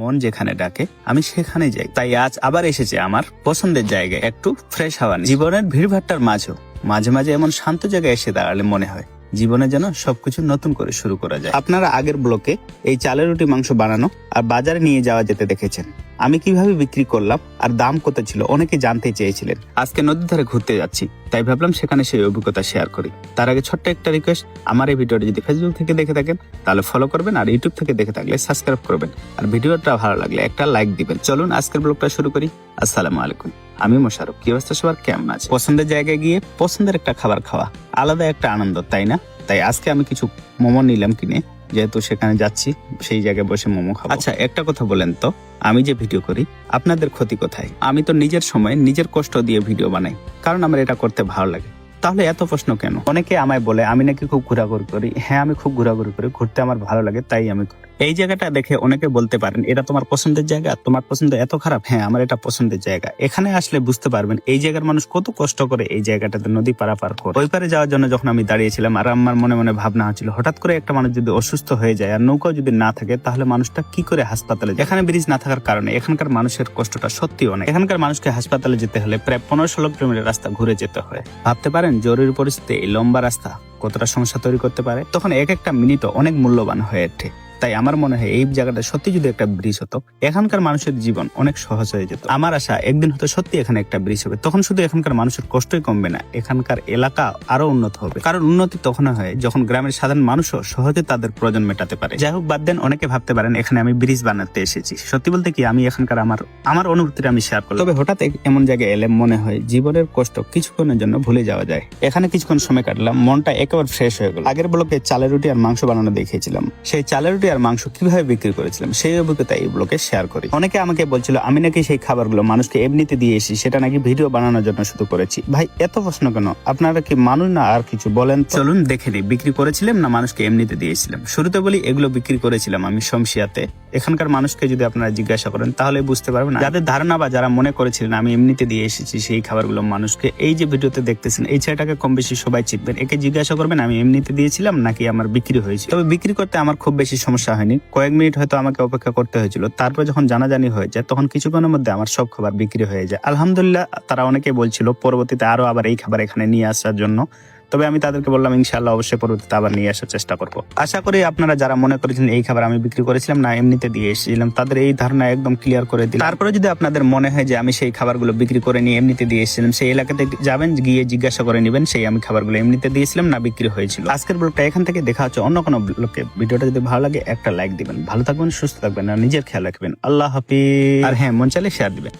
মন যেখানে ডাকে, আমি সেখানে যাই। তাই আজ আবার এসেছে আমার পছন্দের জায়গায় একটু ফ্রেশ হাওয়া। জীবনের ভিড়ভাট্টার মাঝেও মাঝে মাঝে এমন শান্ত জায়গায় এসে দাঁড়ালে মনে হয় জীবনে যেন সবকিছু নতুন করে শুরু করা যায়। আপনারা আগের ব্লকে এই চালের রুটি মাংস বানানো আর বাজারে নিয়ে যাওয়া যেতে দেখেছেন। আমি কীভাবে বিক্রি করলাম আর দাম কত ছিল অনেকে জানতে চেয়েছিলেন। আজকে নদীর ধারে ঘুরতে যাচ্ছি, তাই ভাবলাম সেখানে সেই অভিজ্ঞতা শেয়ার করি। তার আগে ছোট্ট একটা রিকোয়েস্ট আমার এই ভিডিওটি যদি ফেসবুক থেকে দেখে থাকেন, তাহলে ফলো করবেন আর ইউটিউব থেকে দেখে থাকলে সাবস্ক্রাইব করবেন। আর ভিডিওটা ভালো লাগলে একটা লাইক দিবেন। চলুন আজকের ব্লগটা শুরু করি। আসসালামু আলাইকুম। আমি মোশারফ কি অবস্থা সবার? কেমন আছে পছন্দের জায়গায় গিয়ে পছন্দের একটা খাবার খাওয়া। আলাদা একটা আনন্দ, তাই না? তাই আজকে আমি কিছু মোমো নিলাম কিনে। যেহেতু সেখানে যাচ্ছি সেই জায়গায় বসে মোমো খাব। আচ্ছা একটা কথা বলেন তো আমি যে ভিডিও করি আপনাদের ক্ষতি কোথায়? আমি তো নিজের সময় নিজের কষ্ট দিয়ে ভিডিও বানাই কারণ আমার এটা করতে ভালো লাগে। তাহলে এত প্রশ্ন কেন? অনেকে আমায় বলে আমি নাকি খুব ঘোরাঘুরি করি? হ্যাঁ আমি খুব ঘোরাঘুরি করি ঘুরতে আমার ভালো লাগে তাই আমি। এই জায়গাটা দেখে অনেকে বলতে পারেন, এটা তোমার পছন্দের জায়গা, তোমার পছন্দ এত খারাপ। হ্যাঁ আমার এটা পছন্দের জায়গা। এখানে আসলে বুঝতে পারবেন, এই জায়গার মানুষ কত কষ্ট করে এই জায়গাটাতে নদী পারাপার করে। ওই পারে যাওয়ার জন্য যখন আমি দাঁড়িয়েছিলাম, আর আমার মনে মনে ভাবনা হচ্ছিল হঠাৎ করে একটা মানুষ যদি অসুস্থ হয়ে যায়, আর নৌকাও যদি না থাকে, তাহলে মানুষটা কি করে হাসপাতালে? এখানে ব্রিজ না থাকার কারণে এখানকার মানুষের কষ্টটা সত্যি অনেক। এখানকার মানুষকে হাসপাতালে যেতে হলে প্রায় পনেরো ষোলো কিলোমিটার রাস্তা ঘুরে যেতে হয়। ভাবতে পারেন, জরুরি পরিস্থিতিতে এই লম্বা রাস্তা কতটা সমস্যা তৈরি করতে পারে? তখন এক একটা মিনিটও অনেক মূল্যবান হয়ে ওঠে। তাই আমার মনে হয় এই জায়গাটা সত্যি যদি একটা ব্রিজ হতো, এখানকার মানুষের জীবন অনেক সহজ হয়ে যেত। আমার আশা, একদিন হয়তো সত্যি এখানে একটা ব্রিজ হবে। তখন শুধু এখানকার মানুষের কষ্টই কমবে না, এখানকার এলাকা আরও উন্নত হবে। কারণ উন্নতি তখন হয় যখন গ্রামের সাধারণ মানুষও সহজে তাদের প্রয়োজন মেটাতে পারে। যাই হোক, বাদ দেন, অনেকে ভাবতে পারেন, এখানে আমি ব্রিজ বানাতে এসেছি। সত্যি বলতে কি, আমি এখানকার আমার আমার অনুভূতিটা আমি শেয়ার করি তবে হঠাৎ এমন জায়গায় এলে মনে হয় জীবনের কষ্ট কিছুক্ষণের জন্য ভুলে যাওয়া যায়। এখানে কিছুক্ষণ সময় কাটলাম, মনটা একেবারে ফ্রেশ হয়ে গেল। আগের ব্লকে চালের রুটি আর মাংস বানানো দেখিয়েছিলাম। সেই চালের রুটি আর মাংস কীভাবে বিক্রি করেছিলাম, সেই অভিজ্ঞতা এই ব্লকে শেয়ার করি। অনেকে আমাকে বলছিল, আমি নাকি সেই খাবারগুলো মানুষকে এমনিতে দিয়ে এসেছি, সেটা নাকি ভিডিও বানানোর জন্য শুধু করেছি। ভাই, এত প্রশ্ন কেন? আপনারা কি মানুষ না আর কিছু বলেন? চলুন দেখে নিই, বিক্রি করেছিলাম না মানুষকে এমনিতে দিয়েছিলাম। শুরুতে বলি, এগুলো বিক্রি করেছিলাম আমি শমশিয়াতে এখানকার মানুষকে যদি আপনারা জিজ্ঞাসা করেন, তাহলে বুঝতে পারবেন। যাদের ধারণা বা যারা মনে করেছিলেন, আমি এমনিতে দিয়ে এসেছি সেই খাবারগুলো মানুষকে এই যে ভিডিওতে দেখতেছেন, এই ছেলেটাকে কম বেশি সবাই চিনবেন। একে জিজ্ঞাসা করবেন, আমি এমনিতে দিয়েছিলাম নাকি আমার বিক্রি হয়েছে? তবে বিক্রি করতে আমার খুব বেশি সমস্যা হয়নি। কয়েক মিনিট হয়তো আমাকে অপেক্ষা করতে হয়েছিল। তারপর যখন জানাজানি হয়ে যায়, তখন কিছুক্ষণের মধ্যে আমার সব খাবার বিক্রি হয়ে যায়। আলহামদুলিল্লাহ, তারা অনেকে বলছিল, পরবর্তীতে আরও আবার এই খাবার এখানে নিয়ে আসার জন্য তবে আমি তাদেরকে বললাম ইনশাল্লাহ অবশ্যই পরবর্তীতে আবার নিয়ে আসার চেষ্টা করব। আশা করি আপনারা যারা মনে করেছেন এই খাবার আমি বিক্রি করেছিলাম, না, এমনিতে দিয়ে এসেছিলাম, তাদের এই ধারণা একদম ক্লিয়ার করে দিই তারপরে যদি আপনাদের মনে হয় যে আমি সেই খাবারগুলো বিক্রি করে নিয়ে এমনিতে দিয়ে এসেছিলাম, সেই এলাকাতে যাবেন, গিয়ে জিজ্ঞাসা করে নেবেন, সেই আমি খাবারগুলো এমনিতে দিয়েছিলাম, না, বিক্রি হয়েছিল। আজকের ব্লগটা এখান থেকে দেখা হচ্ছে অন্য কোনো ব্লগে ভিডিওটা যদি ভালো লাগে, একটা লাইক দিবেন। ভালো থাকবেন, সুস্থ থাকবেন, আর নিজের খেয়াল রাখবেন। আল্লাহ হাফিজ। আর হ্যাঁ মন চাইলে শেয়ার দিবেন।